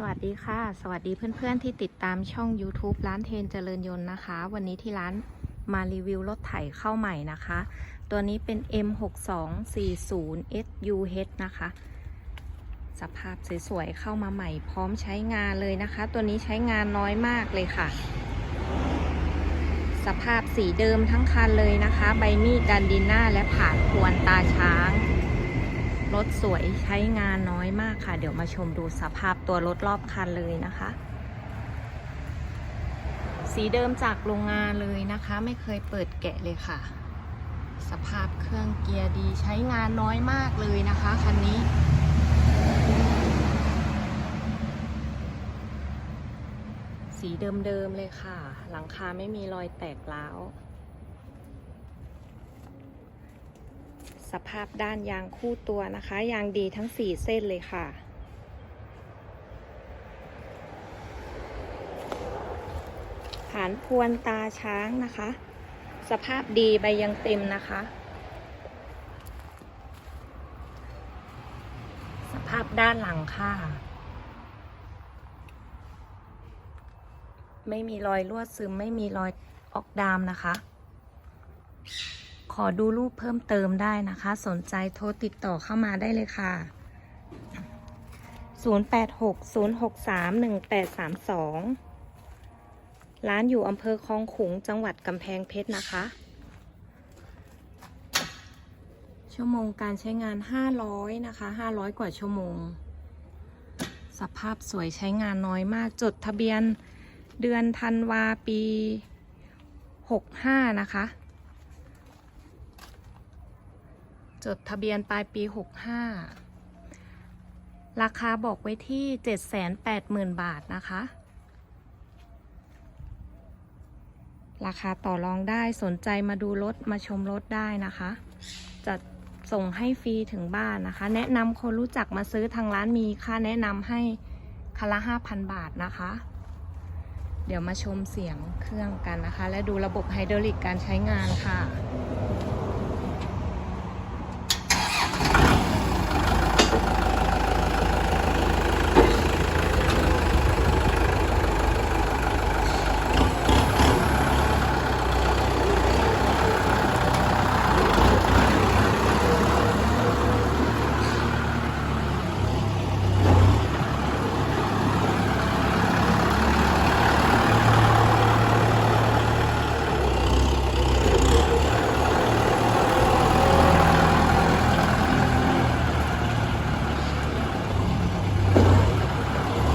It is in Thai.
สวัสดีค่ะ สวัสดีเพื่อนๆที่ติดตามช่อง YouTube ร้านเทนเจริญยนต์นะคะ วันนี้ที่ร้านมารีวิวรถไถเข้าใหม่นะคะ ตัวนี้เป็น M6240 SUH นะคะ สภาพสวยๆเข้ามาใหม่พร้อมใช้งานเลยนะคะ ตัวนี้ใช้งานน้อยมากเลยค่ะ สภาพสีเดิมทั้งคันเลยนะคะ ใบมีดดันดินหน้าและผ่านควนตาช้าง รถสวยใช้งานน้อยมากค่ะ เดี๋ยวมาชมดูสภาพตัวรถรอบคันเลยนะคะ สีเดิมจากโรงงานเลยนะคะ ไม่เคยเปิดแกะเลยค่ะ สภาพเครื่องเกียร์ดีใช้งานน้อยมากเลยนะคะคันนี้สีเดิมๆเลยค่ะ หลังคาไม่มีรอยแตกร้าว สภาพด้านยางคู่ตัวนะคะ ยางดีทั้ง 4 เส้นเลยค่ะฐานพวนตาช้างนะคะ สภาพดีใบยังเต็มนะคะ สภาพด้านหลังค่ะ ไม่มีรอยรั่วซึมไม่มีรอยออกดามนะคะ ขอดูรูปเพิ่มเติมได้นะคะ สนใจโทรติดต่อเข้ามาได้เลยค่ะ 0860631832 ร้านอยู่อำเภอคลองขุงจังหวัดกำแพงเพชรนะคะ ชั่วโมงการใช้งาน 500 นะคะ 500 กว่าชั่วโมง สภาพสวยใช้งานน้อยมาก จดทะเบียนเดือนธันวาปี 65 นะคะ จดทะเบียนปลายปี 65 ราคาบอกไว้ที่ 780,000 บาทนะคะ ราคาต่อรองได้สนใจมาดูรถ มาชมรถได้นะคะจะส่งให้ฟรีถึงบ้านนะคะ แนะนำคนรู้จักมาซื้อทางร้านมีค่าแนะนำให้คันละ 5,000 บาทนะคะ เดี๋ยวมาชมเสียงเครื่องกันนะคะ และดูระบบไฮดรอลิกการใช้งานค่ะ